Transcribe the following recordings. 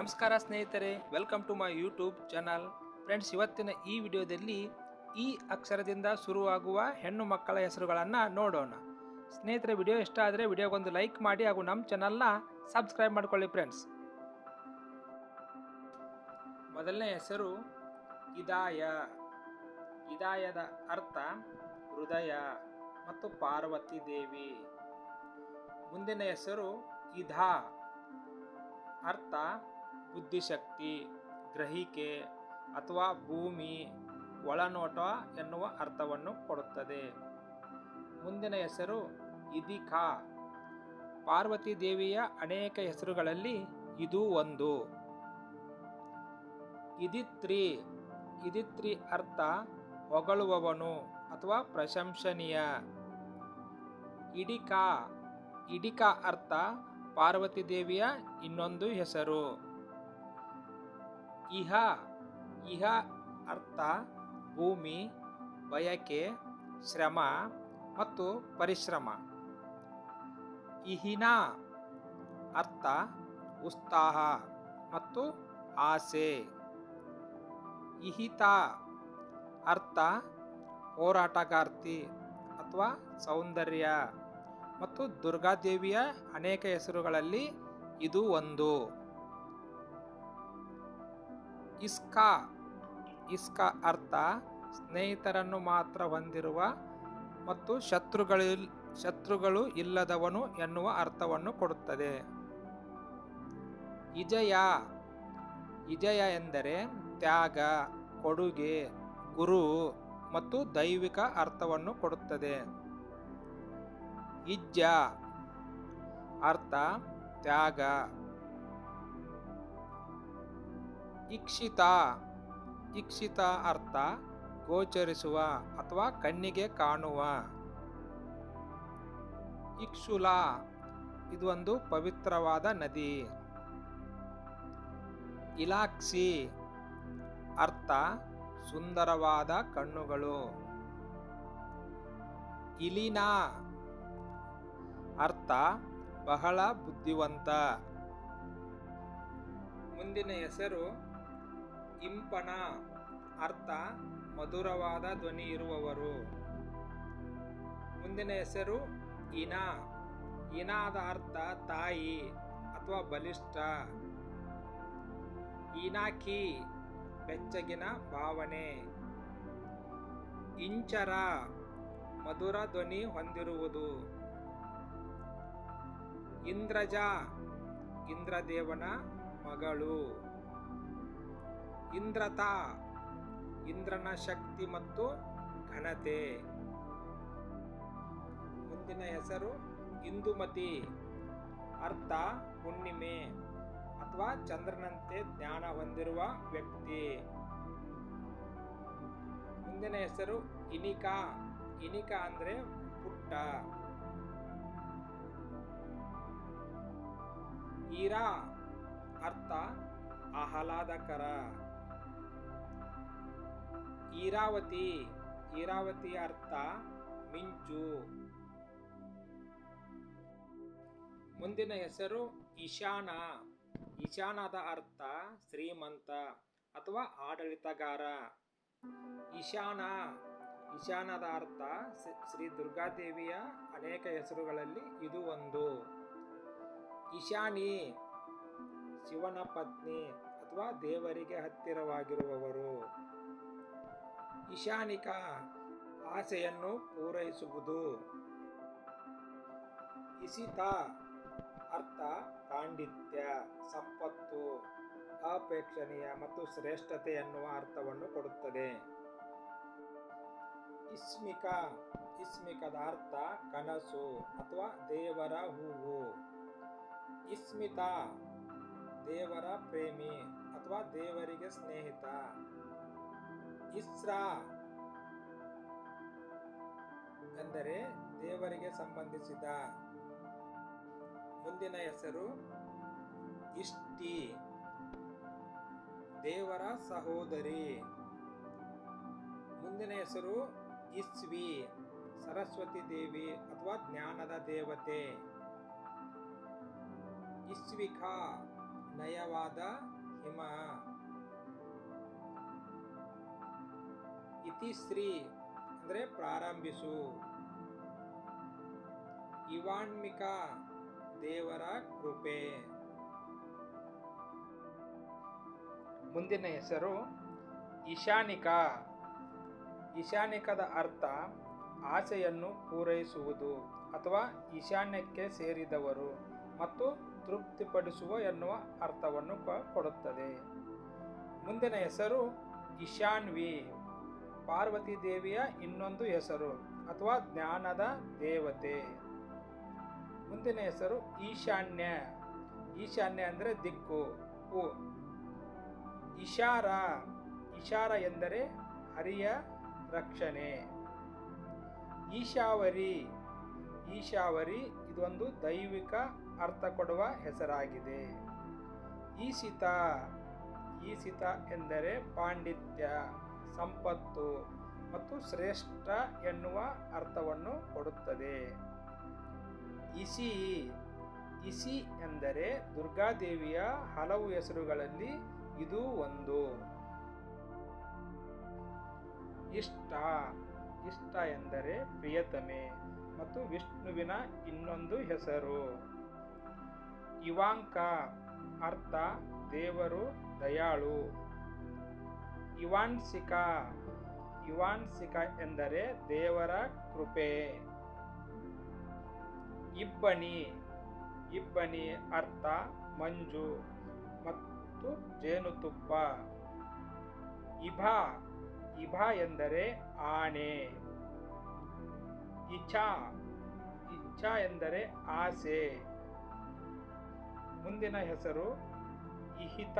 ನಮಸ್ಕಾರ ಸ್ನೇಹಿತರೆ welcome to my YouTube channel friends ಇವತ್ತಿನ ಈ ವಿಡಿಯೋದಲ್ಲಿ ಈ ಅಕ್ಷರದಿಂದ ಶುರುವಾಗುವ ಹೆಣ್ಣು ಮಕ್ಕಳ ಹೆಸರುಗಳನ್ನು ನೋಡೋಣ. ಸ್ನೇಹಿತರೆ, ವಿಡಿಯೋ ಇಷ್ಟ ಆದರೆ ವಿಡಿಯೋಗೊಂದು ಲೈಕ್ ಮಾಡಿ ಹಾಗೂ ನಮ್ಮ ಚಾನಲ್ನ ಸಬ್ಸ್ಕ್ರೈಬ್ ಮಾಡಿಕೊಳ್ಳಿ ಫ್ರೆಂಡ್ಸ್ ಮೊದಲನೇ ಹೆಸರು ಇದಾಯ. ಇದಾಯದ ಅರ್ಥ ಹೃದಯ ಮತ್ತು ಪಾರ್ವತಿ ದೇವಿ. ಮುಂದಿನ ಹೆಸರು ಇದಾ ಅರ್ಥ ಬುದ್ಧಿಶಕ್ತಿ, ಗ್ರಹಿಕೆ ಅಥವಾ ಭೂಮಿ, ಒಳನೋಟ ಎನ್ನುವ ಅರ್ಥವನ್ನು ಕೊಡುತ್ತದೆ. ಮುಂದಿನ ಹೆಸರು ಇದಿಕಾ ಪಾರ್ವತಿ ದೇವಿಯ ಅನೇಕ ಹೆಸರುಗಳಲ್ಲಿ ಇದು ಒಂದು. ಇದಿತ್ರಿ. ಇದಿತ್ರಿ ಅರ್ಥ ಹೊಗಳುವವನು ಅಥವಾ ಪ್ರಶಂಸನೀಯ. ಇಡಿಕಾ. ಇಡಿಕಾ ಅರ್ಥ ಪಾರ್ವತಿ ದೇವಿಯ ಇನ್ನೊಂದು ಹೆಸರು. ಇಹ ಇಹ ಅರ್ಥ ಭೂಮಿ, ಬಯಕೆ, ಶ್ರಮ ಮತ್ತು ಪರಿಶ್ರಮ. ಇಹಿನ ಅರ್ಥ ಉತ್ಸಾಹ ಮತ್ತು ಆಸೆ. ಇಹಿತ ಅರ್ಥ ಹೋರಾಟಗಾರ್ತಿ ಅಥವಾ ಸೌಂದರ್ಯ ಮತ್ತು ದುರ್ಗಾದೇವಿಯ ಅನೇಕ ಹೆಸರುಗಳಲ್ಲಿ ಇದು ಒಂದು. ಇಸ್ಕಾ ಇಸ್ಕಾ ಅರ್ಥ, ಸ್ನೇಹಿತರನ್ನು ಮಾತ್ರ ಹೊಂದಿರುವ ಮತ್ತು ಶತ್ರುಗಳಿಲ್, ಶತ್ರುಗಳು ಇಲ್ಲದವನು ಎನ್ನುವ ಅರ್ಥವನ್ನು ಕೊಡುತ್ತದೆ. ಇಜಯ ಇಜಯ ಎಂದರೆ ತ್ಯಾಗ, ಕೊಡುಗೆ, ಗುರು ಮತ್ತು ದೈವಿಕ ಅರ್ಥವನ್ನು ಕೊಡುತ್ತದೆ. ಇಜ್ಜ ಅರ್ಥ, ತ್ಯಾಗ ಇಕ್ಷಿತ ಇಕ್ಷಿತ ಅರ್ಥ ಗೋಚರಿಸುವ ಅಥವಾ ಕಣ್ಣಿಗೆ ಕಾಣುವ. ಇಕ್ಷುಲ ಇದು ಒಂದು ಪವಿತ್ರವಾದ ನದಿ. ಇಲಾಕ್ಷಿ ಅರ್ಥ ಸುಂದರವಾದ ಕಣ್ಣುಗಳು. ಇಲಿನಾ ಅರ್ಥ ಬಹಳ ಬುದ್ಧಿವಂತ. ಮುಂದಿನ ಹೆಸರು ಇಂಪನ ಅರ್ಥ ಮಧುರವಾದ ಧ್ವನಿ ಇರುವವರು. ಮುಂದಿನ ಹೆಸರು ಇನ. ಇನಾದ ಅರ್ಥ ತಾಯಿ ಅಥವಾ ಬಲಿಷ್ಠ. ಇನಾಕಿ ಬೆಚ್ಚಗಿನ ಭಾವನೆ. ಇಂಚರ ಮಧುರ ಧ್ವನಿ ಹೊಂದಿರುವುದು. ಇಂದ್ರಜ ಇಂದ್ರದೇವನ ಮಗಳು. ಇಂದ್ರತ, ಇಂದ್ರನ ಶಕ್ತಿ ಮತ್ತು ಘನತೆ. ಮುಂದಿನ ಹೆಸರು ಇಂದುಮತಿ, ಅರ್ಥ ಹುಣ್ಣಿಮೆ ಅಥವಾ ಚಂದ್ರನಂತೆ ಜ್ಞಾನ ಹೊಂದಿರುವ ವ್ಯಕ್ತಿ. ಮುಂದಿನ ಹೆಸರು ಇನಿಕಾ ಇನಿಕಾ ಅಂದ್ರೆ ಪುಟ್ಟ. ಈರಾ ಅರ್ಥ ಆಹ್ಲಾದಕರ. ಈರಾವತಿ ಈರಾವತಿಯ ಅರ್ಥ ಮಿಂಚು. ಮುಂದಿನ ಹೆಸರು ಈಶಾನ. ಈಶಾನದ ಅರ್ಥ ಶ್ರೀಮಂತ ಅಥವಾ ಆಡಳಿತಗಾರ. ಈಶಾನ, ಈಶಾನದ ಅರ್ಥ ಶ್ರೀ ದುರ್ಗಾದೇವಿಯ ಅನೇಕ ಹೆಸರುಗಳಲ್ಲಿ ಇದು ಒಂದು. ಈಶಾನಿ, ಶಿವನ ಪತ್ನಿ ಅಥವಾ ದೇವರಿಗೆ ಹತ್ತಿರವಾಗಿರುವವರು. ಈಶಾನಿಕ ಆಸೆಯನ್ನು ಪೂರೈಸುವುದು. ಇಸಿತ ಅರ್ಥ ಪಾಂಡಿತ್ಯ, ಸಂಪತ್ತು, ಅಪೇಕ್ಷಣೀಯ ಮತ್ತು ಶ್ರೇಷ್ಠತೆ ಎನ್ನುವ ಅರ್ಥವನ್ನು ಕೊಡುತ್ತದೆ. ಇಸ್ಮಿಕ, ಇಸ್ಮಿಕದ ಅರ್ಥ ಕನಸು ಅಥವಾ ದೇವರ ಹೂವು. ಇಸ್ಮಿತ ದೇವರ ಪ್ರೇಮಿ ಅಥವಾ ದೇವರಿಗೆ ಸ್ನೇಹಿತ. ಇಸ್ರಾ ಎಂದರೆ ದೇವರಿಗೆ ಸಂಬಂಧಿಸಿದ. ಮುಂದಿನ ಹೆಸರು ಇಷ್ಟಿ. ದೇವರ ಸಹೋದರಿ. ಮುಂದಿನ ಹೆಸರು ಇಸ್ವಿ. ಸರಸ್ವತಿ ದೇವಿ ಅಥವಾ ಜ್ಞಾನದ ದೇವತೆ. ಇಸ್ವಿಕಾ ನಯವಾದ ಹಿಮ. ಇತಿಶ್ರೀ ಅಂದರೆ ಪ್ರಾರಂಭಿಸು. ಇವಾಣ್ಮಿಕ ದೇವರ ಕೃಪೆ. ಮುಂದಿನ ಹೆಸರು ಈಶಾನಿಕ. ಈಶಾನಿಕದ ಅರ್ಥ ಆಸೆಯನ್ನು ಪೂರೈಸುವುದು ಅಥವಾ ಈಶಾನ್ಯಕ್ಕೆ ಸೇರಿದವರು ಮತ್ತು ತೃಪ್ತಿಪಡಿಸುವ ಎನ್ನುವ ಅರ್ಥವನ್ನು ಕೊಡುತ್ತದೆ. ಮುಂದಿನ ಹೆಸರು ಈಶಾನ್ವಿ. ಪಾರ್ವತಿ ದೇವಿಯ ಇನ್ನೊಂದು ಹೆಸರು ಅಥವಾ ಜ್ಞಾನದ ದೇವತೆ. ಮುಂದಿನ ಹೆಸರು ಈಶಾನ್ಯ. ಈಶಾನ್ಯ ಅಂದರೆ ದಿಕ್ಕು. ಉ ಇಶಾರ. ಇಶಾರ ಎಂದರೆ ಹರಿಯ ರಕ್ಷಣೆ. ಈಶಾವರಿ. ಈಶಾವರಿ ಇದೊಂದು ದೈವಿಕ ಅರ್ಥ ಕೊಡುವ ಹೆಸರಾಗಿದೆ. ಈಶಿತ. ಈಶಿತ ಎಂದರೆ ಪಾಂಡಿತ್ಯ. ಸಂಪತ್ತು ಮತ್ತು ಶ್ರೇಷ್ಠ ಎನ್ನುವ ಅರ್ಥವನ್ನು ಕೊಡುತ್ತದೆ. ಇಸಿ ಇಸಿ ಎಂದರೆ ದುರ್ಗಾದೇವಿಯ ಹಲವು ಹೆಸರುಗಳಲ್ಲಿ ಇದು ಒಂದು. ಇಷ್ಟ ಇಷ್ಟ ಎಂದರೆ ಪ್ರಿಯತಮೆ ಮತ್ತು ವಿಷ್ಣುವಿನ ಇನ್ನೊಂದು ಹೆಸರು. ಇವಾಂಕ, ಅರ್ಥ ದೇವರು, ದಯಾಳು. ಇವಾನ್ಸಿಕ ಇವಾನ್ಸಿಕ ಎಂದರೆ ದೇವರ ಕೃಪೆ. ಇಬ್ಬನಿ ಇಬ್ಬನಿ ಅರ್ಥ ಮಂಜು ಮತ್ತು ಜೇನುತುಪ್ಪ. ಇಭಾ ಇಭಾ ಎಂದರೆ ಆನೆ ಇಚ್ಛಾ ಇಚ್ಛಾ ಎಂದರೆ ಆಸೆ. ಮುಂದಿನ ಹೆಸರು ಇಹಿತ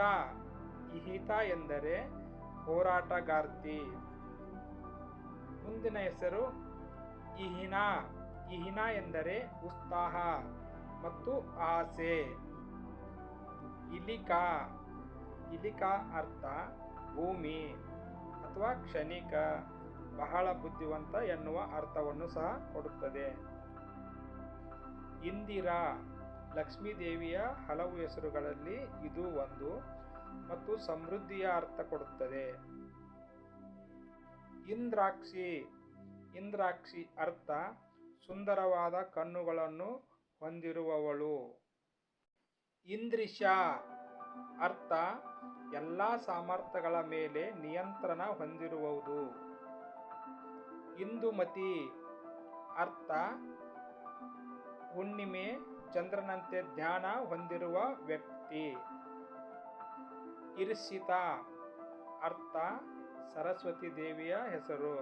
ಇಹಿತ ಎಂದರೆ ಹೋರಾಟಗಾರ್ತಿ. ಮುಂದಿನ ಹೆಸರು ಇಹಿನ. ಇಹಿನ ಎಂದರೆ ಉತ್ಸಾಹ ಮತ್ತು ಆಸೆ. ಇಲಿಕಾ. ಇಲಿಕಾ ಅರ್ಥ ಭೂಮಿ ಅಥವಾ ಕ್ಷಣಿಕ, ಬಹಳ ಬುದ್ಧಿವಂತ ಎನ್ನುವ ಅರ್ಥವನ್ನು ಸಹ ಕೊಡುತ್ತದೆ. ಇಂದಿರಾ ಲಕ್ಷ್ಮೀದೇವಿಯ ಹಲವು ಹೆಸರುಗಳಲ್ಲಿ ಇದು ಒಂದು. ಮತ್ತು ಸಮೃದ್ಧಿಯ ಅರ್ಥ ಕೊಡುತ್ತದೆ. ಇಂದ್ರಾಕ್ಷಿ ಇಂದ್ರಾಕ್ಷಿ ಅರ್ಥ ಸುಂದರವಾದ ಕಣ್ಣುಗಳನ್ನು ಹೊಂದಿರುವವಳು. ಇಂದ್ರಿಷ ಅರ್ಥ ಎಲ್ಲ ಸಾಮರ್ಥ್ಯಗಳ ಮೇಲೆ ನಿಯಂತ್ರಣ ಹೊಂದಿರುವುದು ಇಂದುಮತಿ ಅರ್ಥ ಹುಣ್ಣಿಮೆ, ಚಂದ್ರನಂತೆ ಧ್ಯಾನ ಹೊಂದಿರುವ ವ್ಯಕ್ತಿ. ಇರ್ಷಿತ ಅರ್ಥ ಸರಸ್ವತಿ ದೇವಿಯ ಹೆಸರು.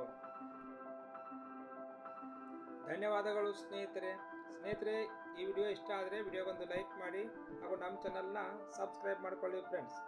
ಧನ್ಯವಾದಗಳು ಸ್ನೇಹಿತರೆ. ಸ್ನೇಹಿತರೆ, ಈ ವಿಡಿಯೋ ಇಷ್ಟ ಆದರೆ ವಿಡಿಯೋಗೊಂದು ಲೈಕ್ ಮಾಡಿ ಹಾಗೂ ನಮ್ಮ ಚಾನಲ್ನ ಸಬ್ಸ್ಕ್ರೈಬ್ ಮಾಡ್ಕೊಳ್ಳಿ ಫ್ರೆಂಡ್ಸ್